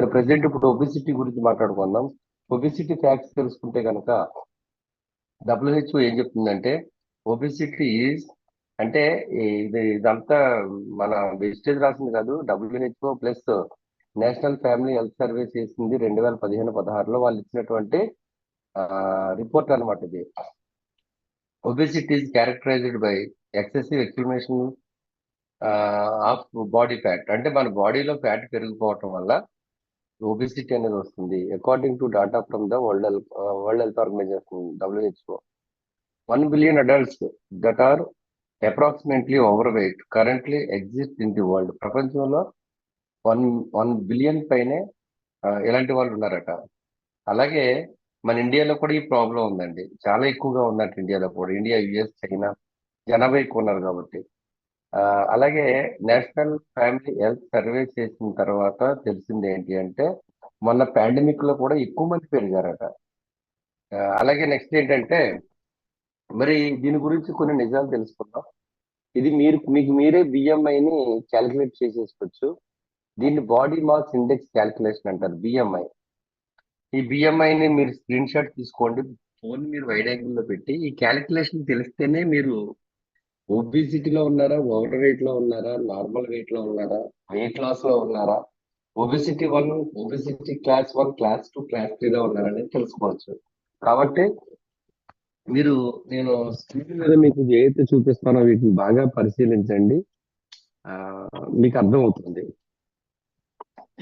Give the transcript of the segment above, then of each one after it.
సరే ప్రజెంట్ ఇప్పుడు ఒబిసిటీ గురించి మాట్లాడుకుందాం. ఒబిసిటీ ఫ్యాక్ట్స్ తెలుసుకుంటే కనుక డబ్ల్యూహెచ్ఓ ఏం చెప్తుందంటే ఒబిసిటీ ఈజ్ అంటే ఇది ఇదంతా మన వెజిటేజ్ రాసింది కాదు WHO plus National Family Health Survey చేసింది రెండు వేల పదిహేను పదహారులో వాళ్ళు ఇచ్చినటువంటి రిపోర్ట్ అనమాట ఇది. Obesity is characterized by excessive explanation of body fat. అంటే మన బాడీలో ఫ్యాట్ పెరిగిపోవటం వల్ల ఒబిసిటీ అనేది వస్తుంది. According to data from the World Health World Health Organization WHO one billion adults that are approximately over weight currently exist in the world ప్రపంచంలో one one billion పైనే uh, ఇలాంటి వాళ్ళు ఉన్నారట. అలాగే మన ఇండియాలో కూడా ఈ ప్రాబ్లం ఉందండి. చాలా ఎక్కువగా ఉందంట ఇండియాలో కూడా. ఇండియా యుఎస్ చైనా జనాభా ఎక్కువ ఉన్నారు కాబట్టి. అలాగే నేషనల్ ఫ్యామిలీ హెల్త్ సర్వే చేసిన తర్వాత తెలిసింది ఏంటి అంటే మొన్న పాండమిక్లో కూడా ఎక్కువ మంది పెరిగారట. అలాగే నెక్స్ట్ ఏంటంటే మరి దీని గురించి కొన్ని నిజాలు తెలుసుకుందాం. ఇది మీరు మీకు మీరే బిఎంఐని క్యాలిక్యులేట్ చేసేసుకోవచ్చు. దీన్ని బాడీ మాస్ ఇండెక్స్ క్యాలిక్యులేషన్ అంటారు బిఎంఐ ఈ బిఎంఐని మీరు స్క్రీన్ షాట్ తీసుకోండి ఫోన్ మీరు వైడ్ యాంగిల్లో పెట్టి ఈ క్యాలిక్యులేషన్ తెలిస్తేనే మీరు ఒబిసిటీలో ఉన్నారా? ఓవర్ వెయిట్లో ఉన్నారా? నార్మల్ వెయిట్లో ఉన్నారా? వెయిట్ లాస్లో ఉన్నారా? Obesity one obesity class one class two class three లో ఉన్నారని తెలుసుకోవచ్చు. కాబట్టి మీరు నేను స్క్రీన్ మీద మీకు ఏదైతే చూపిస్తానో వీటిని బాగా పరిశీలించండి. మీకు అర్థమవుతుంది.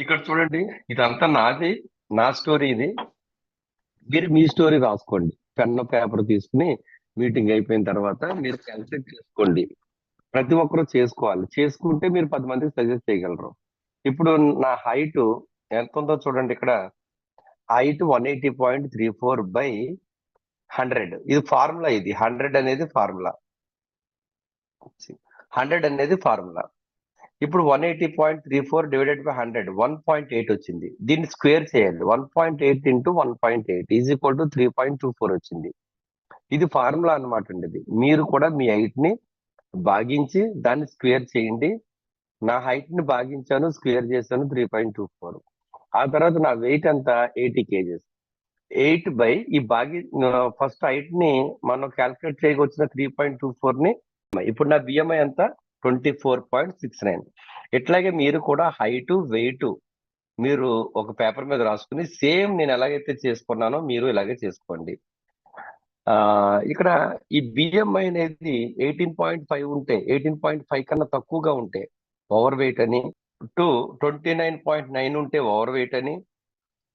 ఇక్కడ చూడండి ఇదంతా నాది నా స్టోరీ ఇది. మీరు మీ స్టోరీ రాసుకోండి. పెన్ పేపర్ తీసుకుని మీటింగ్ అయిపోయిన తర్వాత మీరు క్యాల్కులేట్ చేసుకోండి. ప్రతి ఒక్కరు చేసుకోవాలి. చేసుకుంటే మీరు పది మందికి సజెస్ట్ చేయగలరు. ఇప్పుడు నా హైట్ ఎంత ఉందో చూడండి ఇక్కడ. Height one eighty point three four by hundred. ఇది ఫార్ములా ఇది. హండ్రెడ్ అనేది ఫార్ములా. హండ్రెడ్ అనేది ఫార్ములా. ఇప్పుడు one eighty point three four divided by hundred. One point eight వచ్చింది. దీన్ని స్క్వేర్ చేయాలి. One point eight into one point eight is equal to three point two four వచ్చింది. ఇది formula అనమాట అండి ఇది. మీరు కూడా మీ హైట్ని భాగించి దాన్ని స్క్వేర్ చేయండి. నా హైట్ని భాగించాను స్క్వేర్ చేశాను త్రీ పాయింట్ టూ ఫోర్. ఆ తర్వాత నా వెయిట్ అంతా ఎయిటీ కేజెస్. ఎయిట్ బై ఈ భాగి ఫస్ట్ హైట్ని మనం క్యాల్కులేట్ చేయకొచ్చిన త్రీ పాయింట్ టూ ఫోర్ని ఇప్పుడు నా బిఎంఐ అంతా twenty four point six nine. ఇట్లాగే మీరు కూడా హైటు వెయిట్ మీరు ఒక పేపర్ మీద రాసుకుని సేమ్ నేను ఎలాగైతే చేసుకున్నానో మీరు ఇలాగే చేసుకోండి. ఇక్కడ ఈ బిఎంఐ అనేది ఎయిటీన్ పాయింట్ ఫైవ్ ఉంటే ఎయిటీన్ పాయింట్ ఫైవ్ కన్నా తక్కువగా ఉంటే ఓవర్ వెయిట్ అని to twenty nine point nine ఉంటే ఓవర్ వెయిట్ అని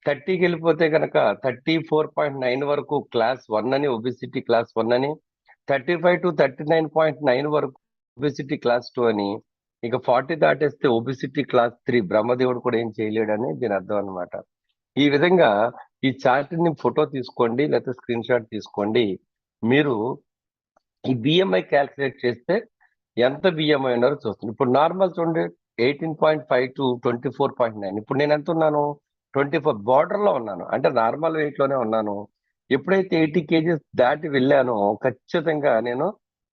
థర్టీకి వెళ్ళిపోతే కనుక థర్టీ ఫోర్ పాయింట్ నైన్ వరకు క్లాస్ వన్ అని ఒబిసిటీ క్లాస్ వన్ అని thirty five to thirty nine point nine వరకు ఒబిసిటీ క్లాస్ టూ అని ఇక ఫార్టీ దాటేస్తే ఒబిసిటీ క్లాస్ త్రీ బ్రహ్మదేవుడు కూడా ఏం చేయలేడని దీని అర్థం అనమాట ఈ విధంగా ఈ చార్ట్ని ఫోటో తీసుకోండి లేకపోతే స్క్రీన్ షాట్ తీసుకోండి. మీరు ఈ బిఎంఐ క్యాల్కులేట్ చేస్తే ఎంత బిఎంఐ ఉన్నారో చూస్తుంది. ఇప్పుడు నార్మల్ చూడండి eighteen point five to twenty four point nine. ఇప్పుడు నేను ఎంత ఉన్నాను? ట్వంటీ ఫోర్ బార్డర్లో ఉన్నాను. అంటే నార్మల్ వెయిట్లోనే ఉన్నాను. ఎప్పుడైతే ఎయిటీ కేజీస్ దాటి వెళ్ళానో ఖచ్చితంగా నేను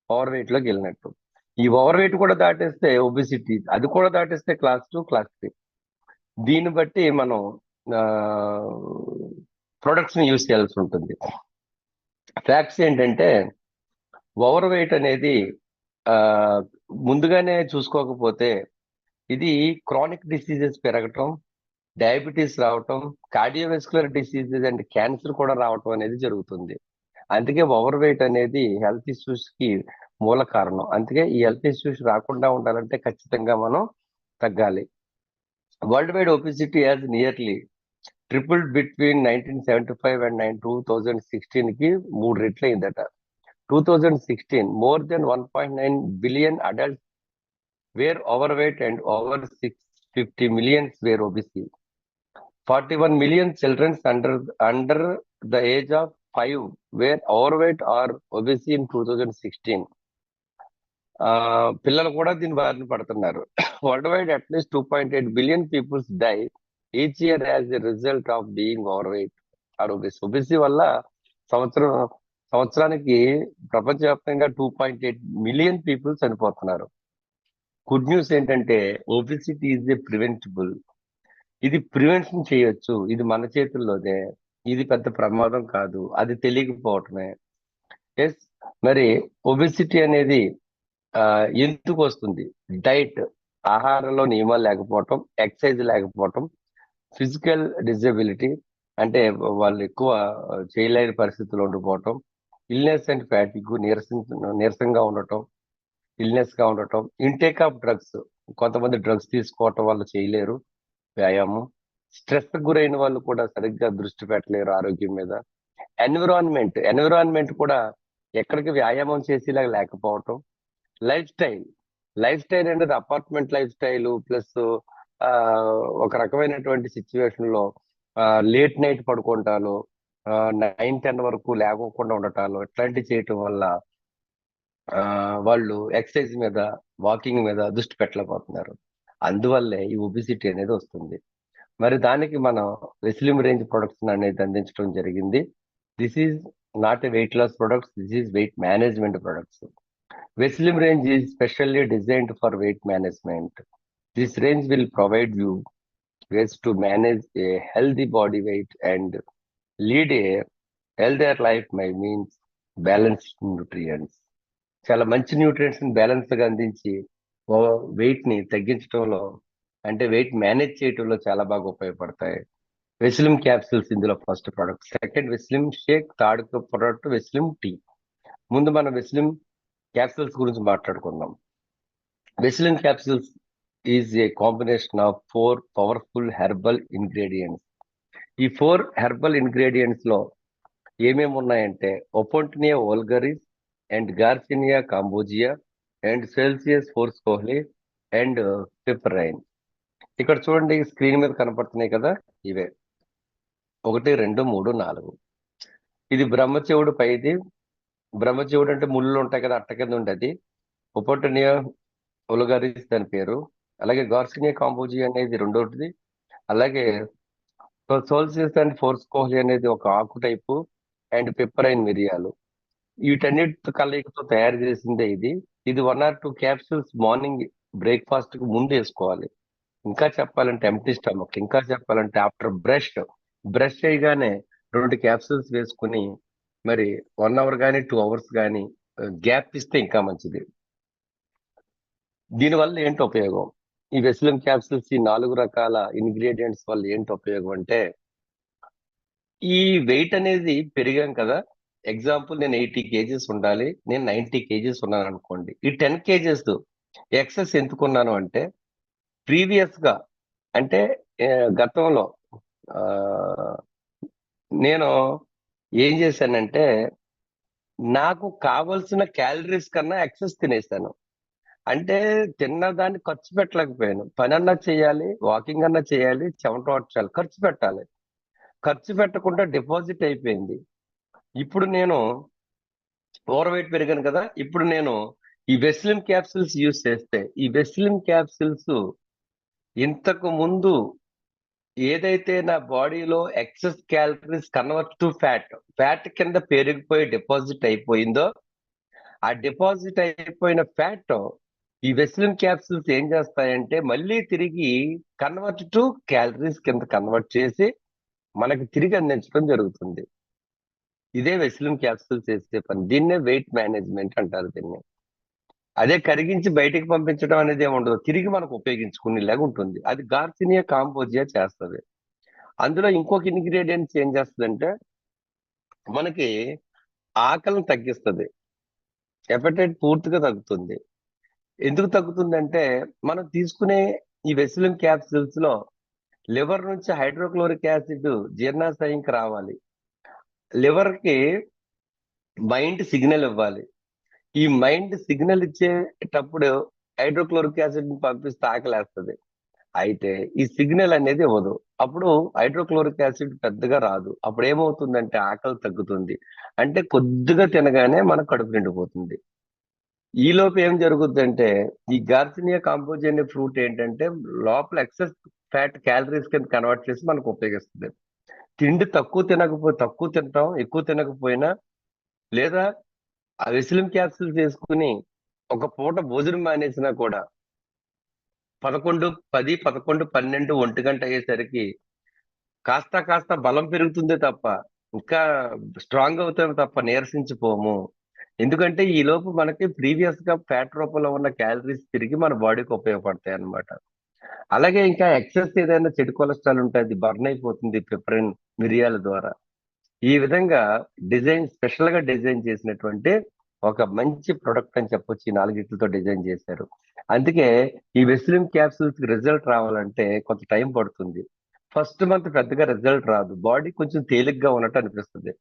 ఓవర్ వెయిట్లోకి వెళ్ళినట్టు. ఈ ఓవర్ వెయిట్ కూడా దాటేస్తే ఒబిసిటీ అది కూడా దాటేస్తే క్లాస్ టూ క్లాస్ త్రీ దీన్ని బట్టి మనం ప్రొడక్ట్స్ని యూజ్ చేయాల్సి ఉంటుంది. ఫ్యాక్ట్స్ ఏంటంటే ఓవర్ వెయిట్ అనేది ముందుగానే చూసుకోకపోతే ఇది క్రానిక్ డిసీజెస్ పెరగటం డయాబెటీస్ రావటం కార్డియోవెస్కులర్ డిసీజెస్ అండ్ క్యాన్సర్ కూడా రావటం అనేది జరుగుతుంది. అందుకే ఓవర్ వెయిట్ అనేది హెల్త్ ఇష్యూస్కి మూల కారణం. అందుకే ఈ హెల్త్ ఇష్యూస్ రాకుండా ఉండాలంటే ఖచ్చితంగా మనం తగ్గాలి. Worldwide obesity has nearly tripled between 1975 and 2016 ki mood rate in that 2016 more than 1.9 billion adults were overweight and over 650 millions were obese. 41 million children under under the age of 5 were overweight or obese in 2016 పిల్లలు కూడా దీని బారిన పడుతున్నారు. Worldwide at least two point eight billion peoples die each year as a result of being over weight or obese obese వల్ల సంవత్సరం సంవత్సరానికి ప్రపంచవ్యాప్తంగా two point eight million people చనిపోతున్నారు. గుడ్ న్యూస్ ఏంటంటే ఒబిసిటీ ఈజ్ ఏ ప్రివెంటబుల్. ఇది prevention చేయొచ్చు. ఇది మన చేతుల్లోనే ఇది పెద్ద ప్రమాదం కాదు. అది తెలియకపోవటమే. ఎస్ మరి ఒబిసిటీ అనేది ఎందుకు వస్తుంది డైట్ ఆహారంలో నియమాలు లేకపోవటం ఎక్సైజ్ లేకపోవటం ఫిజికల్ డిజబిలిటీ అంటే వాళ్ళు ఎక్కువ చేయలేని పరిస్థితుల్లో ఉండిపోవటం ఇల్నెస్ అండ్ ఫ్యాటిక్ నీరసం నీరసంగా ఉండటం ఇల్నెస్గా ఉండటం ఇంటేక్ ఆఫ్ డ్రగ్స్ కొంతమంది డ్రగ్స్ తీసుకోవటం వల్ల చేయలేరు వ్యాయామం స్ట్రెస్ గురైన వాళ్ళు కూడా సరిగ్గా దృష్టి పెట్టలేరు ఆరోగ్యం మీద. ఎన్విరాన్మెంట్ ఎన్విరాన్మెంట్ కూడా ఎక్కడికి వ్యాయామం చేసేలాగా లేకపోవటం లైఫ్ స్టైల్ లైఫ్ స్టైల్ అనేది అపార్ట్మెంట్ లైఫ్ స్టైల్ ప్లస్ ఒక రకమైనటువంటి సిచ్యువేషన్లో లేట్ నైట్ పడుకుంటాలు నైన్ టెన్ వరకు లేకోకుండా ఉండటాలు ఇట్లాంటివి చేయటం వల్ల ఆ, వాళ్ళు ఎక్సర్సైజ్ మీద వాకింగ్ మీద దృష్టి పెట్టలేకపోతున్నారు. అందువల్లే ఈ ఒబిసిటీ అనేది వస్తుంది. మరి దానికి మనం వెస్లిం రేంజ్ ప్రొడక్ట్స్ అనేది అందించడం జరిగింది. This is not a weight loss products this is weight management products Veslim range is specially designed for weight management This range will provide you ways to manage a healthy body weight and lead a healthier life by means balanced nutrients. చాలా మంచి న్యూట్రియంట్స్ని బ్యాలెన్స్గా అందించి వెయిట్ని తగ్గించడంలో అంటే wait manage చేయడంలో చాలా బాగా ఉపయోగపడతాయి. Veslim capsules ఇందులో first product second Veslim shake third product Veslim tea ముందు మనం వెస్లిమ్ క్యాప్సిల్స్ గురించి మాట్లాడుకుందాం. Veslim capsules is a combination of four powerful herbal ingredients ఈ ఫోర్ హెర్బల్ ఇంగ్రీడియంట్స్లో ఏమేమి ఉన్నాయంటే opuntia vulgaris and garcinia cambogia and coleus forskohlii and piperine ఇక్కడ చూడండి స్క్రీన్ మీద కనపడుతున్నాయి కదా ఇవే. ఒకటి రెండు మూడు నాలుగు. ఇది బ్రహ్మచేవుడు పైది బ్రహ్మజీవుడు అంటే ముళ్ళు ఉంటాయి కదా అట్ట కింద ఉండేది. ఒపొంటినియా ఒలగారిస్ దాని పేరు. అలాగే గార్సినియా కాంపోజీ అనేది రెండోటిది. అలాగే సోల్సియస్ అండ్ ఫోర్స్ కోహ్లీ అనేది ఒక ఆకు టైపు అండ్ పెప్పర్ పెప్పరైన్ మిరియాలు. వీటన్నిటి కలయికతో తయారు చేసిందే ఇది. ఇది one or two capsules morning బ్రేక్ఫాస్ట్కు ముందు వేసుకోవాలి. ఇంకా చెప్పాలంటే ఎంటీ స్టమక్ ఇంకా చెప్పాలంటే ఆఫ్టర్ బ్రష్ బ్రష్ చేయగానే రెండు క్యాప్సూల్స్ వేసుకుని మరి వన్ అవర్ కానీ టూ అవర్స్ కానీ గ్యాప్ ఇస్తే ఇంకా మంచిది. దీనివల్ల ఏంటి ఉపయోగం? ఈ వెస్లిం క్యాప్సూల్స్ ఈ నాలుగు రకాల ఇంగ్రీడియంట్స్ వల్ల ఏంటి ఉపయోగం అంటే ఈ వెయిట్ అనేది పెరిగాం కదా. ఎగ్జాంపుల్ నేను ఎయిటీ కేజీస్ ఉండాలి నేను నైన్టీ కేజీస్ ఉన్నాను అనుకోండి. ఈ టెన్ కేజీస్ ఎక్సెస్ ఎందుకున్నాను అంటే ప్రీవియస్గా అంటే గతంలో నేను ఏం చేశానంటే నాకు కావలసిన క్యాలరీస్ కన్నా ఎక్సెస్ తినేసాను. అంటే తిన్నదాన్ని ఖర్చు పెట్టలేకపోయాను. పని అన్నా చేయాలి వాకింగ్ అన్నా చేయాలి చెమట పట్టాలి ఖర్చు పెట్టాలి. ఖర్చు పెట్టకుండా డిపాజిట్ అయిపోయింది. ఇప్పుడు నేను ఓవర్ వెయిట్ పెరిగాను కదా ఇప్పుడు నేను ఈ వెస్లిన్ క్యాప్సిల్స్ యూస్ చేస్తే ఈ వెస్లిన్ క్యాప్సిల్స్ ఇంతకు ముందు ఏదైతే నా బాడీలో excess calories convert to fat fat కింద పెరిగిపోయి డిపాజిట్ అయిపోయిందో ఆ డిపాజిట్ అయిపోయిన ఫ్యాట్ ఈ వెస్లిన్ క్యాప్సూల్స్ ఏం చేస్తాయంటే మళ్ళీ తిరిగి కన్వర్ట్ టు క్యాలరీస్ కింద కన్వర్ట్ చేసి మనకి తిరిగి అందించడం జరుగుతుంది. ఇదే వెస్లిన్ క్యాప్సూల్ చేసే పని. దీన్నే వెయిట్ మేనేజ్మెంట్ అంటారు దీన్ని. అదే కరిగించి బయటికి పంపించడం అనేది ఏమి ఉండదు. తిరిగి మనకు ఉపయోగించుకునేలాగా ఉంటుంది. అది గార్సినియా కాంపోజియా చేస్తుంది. అందులో ఇంకొక ఇంగ్రీడియంట్స్ ఏం చేస్తుందంటే మనకి ఆకలిని తగ్గిస్తుంది. ఎపటైట్ పూర్తిగా తగ్గుతుంది. ఎందుకు తగ్గుతుందంటే మనం తీసుకునే ఈ వెసిలిన్ క్యాప్సిల్స్లో లివర్ నుంచి హైడ్రోక్లోరిక్ యాసిడ్ జీర్ణాశయంకి రావాలి. లివర్కి మైండ్ సిగ్నల్ ఇవ్వాలి. ఈ మైండ్ సిగ్నల్ ఇచ్చేటప్పుడు హైడ్రోక్లోరిక్ యాసిడ్ని పంపిస్తే ఆకలేస్తుంది. అయితే ఈ సిగ్నల్ అనేది ఇవ్వదు. అప్పుడు హైడ్రోక్లోరిక్ యాసిడ్ పెద్దగా రాదు. అప్పుడు ఏమవుతుందంటే ఆకలి తగ్గుతుంది. అంటే కొద్దిగా తినగానే మన కడుపు నిండిపోతుంది. ఈ ఏం జరుగుద్దంటే ఈ గార్సినియా కాంపోజ్ అనే ఫ్రూట్ ఏంటంటే లోపల ఎక్సెస్ ఫ్యాట్ క్యాలరీస్ కింద కన్వర్ట్ చేసి మనకు ఉపయోగిస్తుంది. తిండి తక్కువ తినకపోయి తక్కువ తింటాం ఎక్కువ తినకపోయినా లేదా ఆ వెసిలిం క్యాప్సూల్స్ వేసుకుని ఒక పూట భోజనం మానేసినా కూడా పదకొండు పది పదకొండు పన్నెండు ఒంటి గంట అయ్యేసరికి కాస్త కాస్త బలం పెరుగుతుంది తప్ప ఇంకా స్ట్రాంగ్ అవుతాం తప్ప నీరసించిపోము. ఎందుకంటే ఈ లోపు మనకి ప్రీవియస్గా ఫ్యాట్ రూపంలో ఉన్న క్యాలరీస్ తిరిగి మన బాడీకి ఉపయోగపడతాయి అనమాట అలాగే ఇంకా ఎక్సెస్ ఏదైనా చెడు కొలెస్ట్రాల్ ఉంటుంది బర్న్ అయిపోతుంది పిప్రిన్ మిరియాల ద్వారా. ఈ విధంగా డిజైన్ స్పెషల్గా డిజైన్ చేసినటువంటి ఒక మంచి ప్రొడక్ట్ అని చెప్పొచ్చు ఈ నాలుగిట్లతో డిజైన్ చేశారు. అందుకే ఈ వెస్లిం క్యాప్సూల్స్ రిజల్ట్ రావాలంటే కొంత టైం పడుతుంది. ఫస్ట్ మంత్ పెద్దగా రిజల్ట్ రాదు. బాడీ కొంచెం తేలిగ్గా ఉన్నట్టు అనిపిస్తుంది.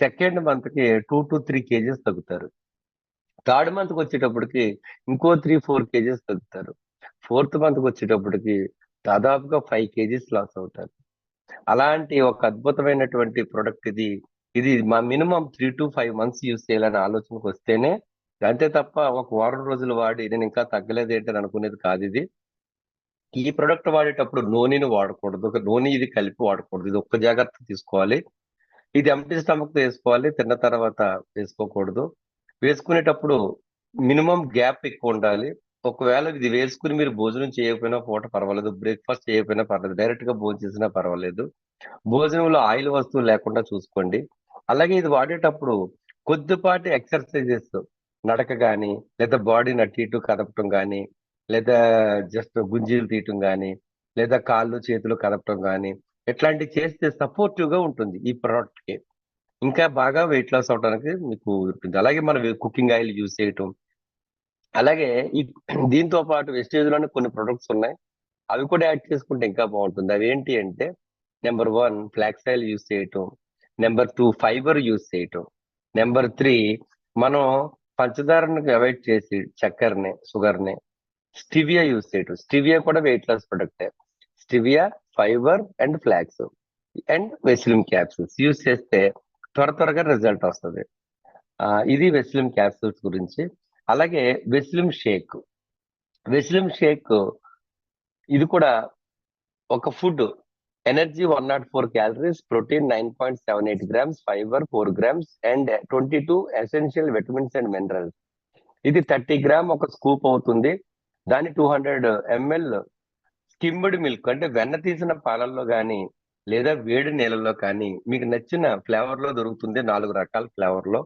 సెకండ్ మంత్కి టూ టు త్రీ కేజెస్ తగ్గుతారు. థర్డ్ మంత్కి వచ్చేటప్పటికి ఇంకో త్రీ ఫోర్ కేజెస్ తగ్గుతారు. ఫోర్త్ మంత్కి వచ్చేటప్పటికి దాదాపుగా ఫైవ్ కేజీస్ లాస్ అవుతారు. అలాంటి ఒక అద్భుతమైనటువంటి ప్రొడక్ట్ ఇది. ఇది మా minimum three to five months use చేయాలనే ఆలోచనకు వస్తేనే అంతే తప్ప ఒక వారం రోజులు వాడి నేను ఇంకా తగ్గలేదు ఏంటని అనుకునేది కాదు ఇది. ఈ ప్రొడక్ట్ వాడేటప్పుడు నూనెని వాడకూడదు. ఒక నూనె ఇది కలిపి వాడకూడదు. ఇది ఒక్క జాగ్రత్త తీసుకోవాలి. ఇది ఎంటీ స్టమక్ వేసుకోవాలి. తిన్న తర్వాత వేసుకోకూడదు. వేసుకునేటప్పుడు మినిమం గ్యాప్ ఎక్కువ ఉండాలి. ఒకవేళ ఇది వేసుకుని మీరు భోజనం చేయకపోయినా పూట పర్వాలేదు బ్రేక్ఫాస్ట్ చేయకపోయినా పర్వాలేదు డైరెక్ట్గా భోజనం చేసినా పర్వాలేదు. భోజనంలో ఆయిల్ వస్తువు లేకుండా చూసుకోండి. అలాగే ఇది వాడేటప్పుడు కొద్దిపాటి ఎక్సర్సైజెస్ నడక కానీ లేదా బాడీని అటు ఇటు కదపటం కానీ లేదా జస్ట్ గుంజీలు తీయటం కానీ లేదా కాళ్ళు చేతులు కదపటం కానీ ఇట్లాంటివి చేస్తే సపోర్టివ్గా ఉంటుంది ఈ ప్రోడక్ట్కి. ఇంకా బాగా వెయిట్ లాస్ అవడానికి మీకు ఉంటుంది. అలాగే మనం కుకింగ్ ఆయిల్ యూజ్ చేయటం అలాగే ఈ దీంతో పాటు వెస్టేజ్లోనే కొన్ని ప్రొడక్ట్స్ ఉన్నాయి. అవి కూడా యాడ్ చేసుకుంటే ఇంకా బాగుంటుంది. అవి ఏంటి అంటే నెంబర్ వన్ ఫ్లాక్సైల్ యూస్ చేయటం నెంబర్ టూ ఫైబర్ యూస్ చేయటం నెంబర్ త్రీ మనం పంచదారను అవాయిడ్ చేసి చక్కెరని షుగర్ని స్టివియా యూస్ చేయటం. స్టివియా కూడా weight loss ప్రొడక్టే. Stevia fibre and flax and Veslim capsules use చేస్తే త్వర త్వరగా రిజల్ట్ వస్తుంది. ఇది వెస్లిమ్ క్యాప్సూల్స్ గురించి. అలాగే వెస్లిమ్ షేక్. వెస్లిమ్ షేక్ ఇది కూడా ఒక food. Energy one nought four calories protein nine point seven eight grams fibre four grams and twenty two essential vitamins and minerals. ఇది థర్టీ గ్రామ్ ఒక స్కూప్ అవుతుంది. దాని two hundred ml skimmed milk అంటే వెన్న తీసిన పాలల్లో కానీ లేదా వేడి నీళ్ళలో కానీ మీకు నచ్చిన ఫ్లేవర్లో దొరుకుతుంది నాలుగు రకాల ఫ్లేవర్లో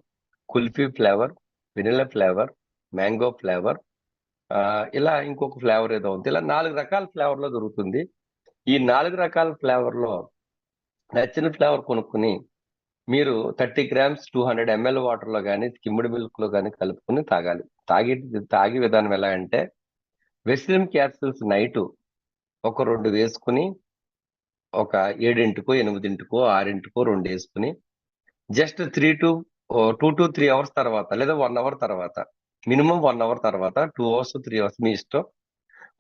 kulfi flavour vanilla flavour mango flavour ఇలా ఇంకొక ఫ్లేవర్ ఏదో ఉంది. ఇలా నాలుగు రకాల ఫ్లేవర్లో దొరుకుతుంది. ఈ నాలుగు రకాల ఫ్లేవర్లో నచ్చిన ఫ్లేవర్ కొనుక్కుని మీరు thirty grams two hundred ml వాటర్లో కానీ కిమ్మిడి మిల్క్లో కానీ కలుపుకుని తాగాలి. తాగి తాగే విధానం ఎలా అంటే వెస్లిమ్ క్యాప్సిల్స్ నైట్ ఒక రెండు వేసుకుని ఒక ఏడింటికో ఎనిమిదింటికో ఆరింటికో రెండు వేసుకుని just three to two to three hours తర్వాత లేదా వన్ అవర్ తర్వాత మినిమం వన్ అవర్ తర్వాత టూ అవర్స్ త్రీ అవర్స్ మీ ఇష్టం.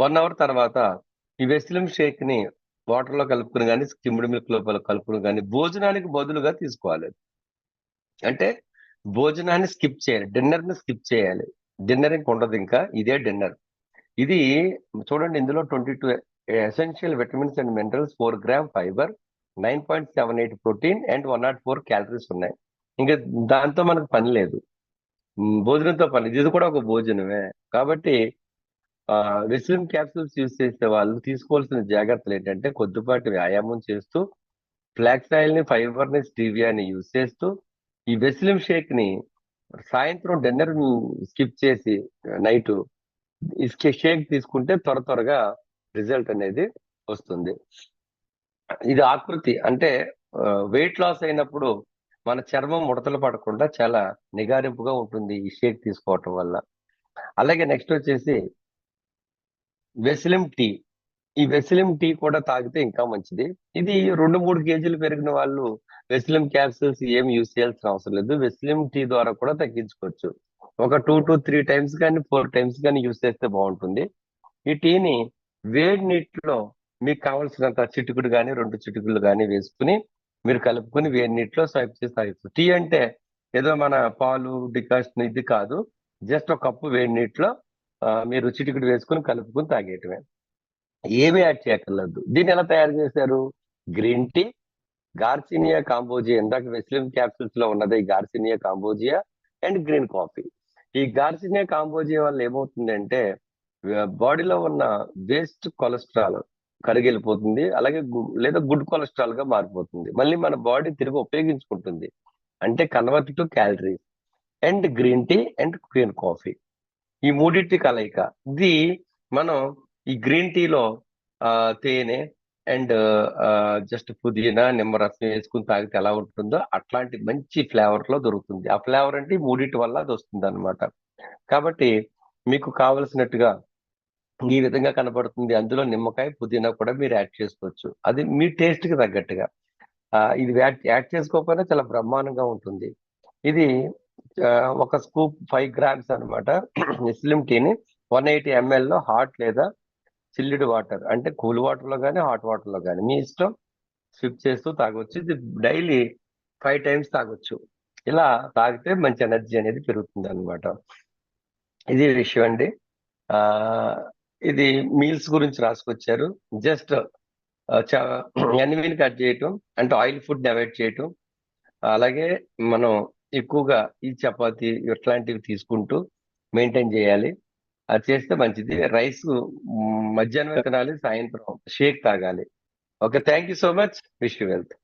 వన్ అవర్ తర్వాత ఈ వెస్లిమ్ షేక్ని వాటర్లో కలుపుకుని కానీ స్కిమ్డ్ మిల్క్లో కలుపుకుని కానీ భోజనానికి బదులుగా తీసుకోవాలి. అంటే భోజనాన్ని స్కిప్ చేయాలి. డిన్నర్ని స్కిప్ చేయాలి. డిన్నర్ ఇంకా ఉండదు ఇంకా. ఇదే డిన్నర్. ఇది చూడండి ఇందులో twenty two essential vitamins and minerals four gram fibre nine point seven eight protein and one nought four calories ఉన్నాయి. ఇంకా దాంతో మనకు పని లేదు. భోజనంతో పని ఇది కూడా ఒక భోజనమే. కాబట్టి వెస్లిన్ క్యాప్సూల్స్ యూజ్ చేసే వాళ్ళు తీసుకోవాల్సిన జాగ్రత్తలు ఏంటంటే కొద్దిపాటి వ్యాయామం చేస్తూ ఫ్లాక్స్ ఆయిల్ని ఫైబర్ని స్టీవియాని యూజ్ చేస్తూ ఈ వెస్లిమ్ షేక్ని సాయంత్రం డిన్నర్ స్కిప్ చేసి నైట్ షేక్ తీసుకుంటే త్వర త్వరగా రిజల్ట్ అనేది వస్తుంది. ఇది ఆకృతి అంటే వెయిట్ లాస్ అయినప్పుడు మన చర్మం ముడతలు పడకుండా చాలా నిగారింపుగా ఉంటుంది ఈ షేక్ తీసుకోవటం వల్ల. అలాగే నెక్స్ట్ వచ్చేసి వెసిలిం టీ. ఈ వెసిలిం టీ కూడా తాగితే ఇంకా మంచిది. ఇది రెండు మూడు కేజీలు పెరిగిన వాళ్ళు వెసిలిం క్యాప్సిల్స్ ఏం యూజ్ చేయాల్సిన అవసరం లేదు. వెసిలిం టీ ద్వారా కూడా తగ్గించుకోవచ్చు. ఒక టూ టు త్రీ టైమ్స్ కానీ ఫోర్ టైమ్స్ కానీ యూజ్ చేస్తే బాగుంటుంది. ఈ టీని వేడి నీటిలో మీకు కావాల్సినంత చిటుకుడు కానీ రెండు చిటుకులు కానీ వేసుకుని మీరు కలుపుకొని వేడి నీటిలో స్వైప్ చేసి తాగచ్చు టీ అంటే ఏదో మన పాలు డికాషన్ ఇది కాదు. జస్ట్ ఒక కప్పు వేడి నీటిలో మీరు చిటికిడి వేసుకుని కలుపుకుని తాగేయటమే. ఏమీ యాడ్ చేయక్కర్లేదు. దీన్ని ఎలా తయారు చేశారు? Green tea garcinia cambogia. ఇందాక వెస్లిం క్యాప్సూల్స్లో ఉన్నది garcinia cambogia and green coffee. ఈ గార్సినియా కాంబోజియా వల్ల ఏమవుతుందంటే బాడీలో ఉన్న వేస్ట్ కొలెస్ట్రాల్ కరిగిపోతుంది అలాగే లేదా గుడ్ కొలెస్ట్రాల్గా మారిపోతుంది. మళ్ళీ మన బాడీ తిరిగి ఉపయోగించుకుంటుంది. అంటే convert to calories. And green tea and green coffee. ఈ మూడింటి కలయిక. ఇది మనం ఈ గ్రీన్ టీలో తేనె అండ్ జస్ట్ పుదీనా నిమ్మరసం వేసుకుని తాగితే ఎలా ఉంటుందో అట్లాంటి మంచి ఫ్లేవర్లో దొరుకుతుంది. ఆ ఫ్లేవర్ అంటే ఈ మూడింటి వల్ల అది వస్తుంది అనమాట కాబట్టి మీకు కావలసినట్టుగా ఈ విధంగా కనబడుతుంది. అందులో నిమ్మకాయ పుదీనా కూడా మీరు యాడ్ చేసుకోవచ్చు. అది మీ టేస్ట్కి తగ్గట్టుగా ఇది యాడ్ యాడ్ చేసుకోకపోయినా చాలా బ్రహ్మాండంగా ఉంటుంది. ఇది ఒక స్కూప్ ఫైవ్ గ్రామ్స్ అనమాట స్లిమ్ టీని వన్ ఎయిటీ లో హాట్ లేదా చిల్లిడ్ వాటర్ అంటే కూల్ వాటర్లో కానీ హాట్ వాటర్లో కానీ మీ ఇష్టం స్విప్ చేస్తూ తాగొచ్చు. ఇది డైలీ ఫైవ్ టైమ్స్ తాగొచ్చు. ఇలా తాగితే మంచి ఎనర్జీ అనేది పెరుగుతుంది అనమాట ఇది విషయం అండి. ఆ ఇది మీల్స్ గురించి రాసుకొచ్చారు. జస్ట్ ఎనిమిది కట్ చేయటం అంటే ఆయిల్ ఫుడ్ అవాయిడ్ చేయటం. అలాగే మనం ఎక్కువగా ఈ చపాతి ఇట్లాంటివి తీసుకుంటూ మెయింటైన్ చేయాలి. అది చేస్తే మంచిది. రైస్ మధ్యాహ్నం తినాలి సాయంత్రం షేక్ తాగాలి. Okay thank you so much wish you wealth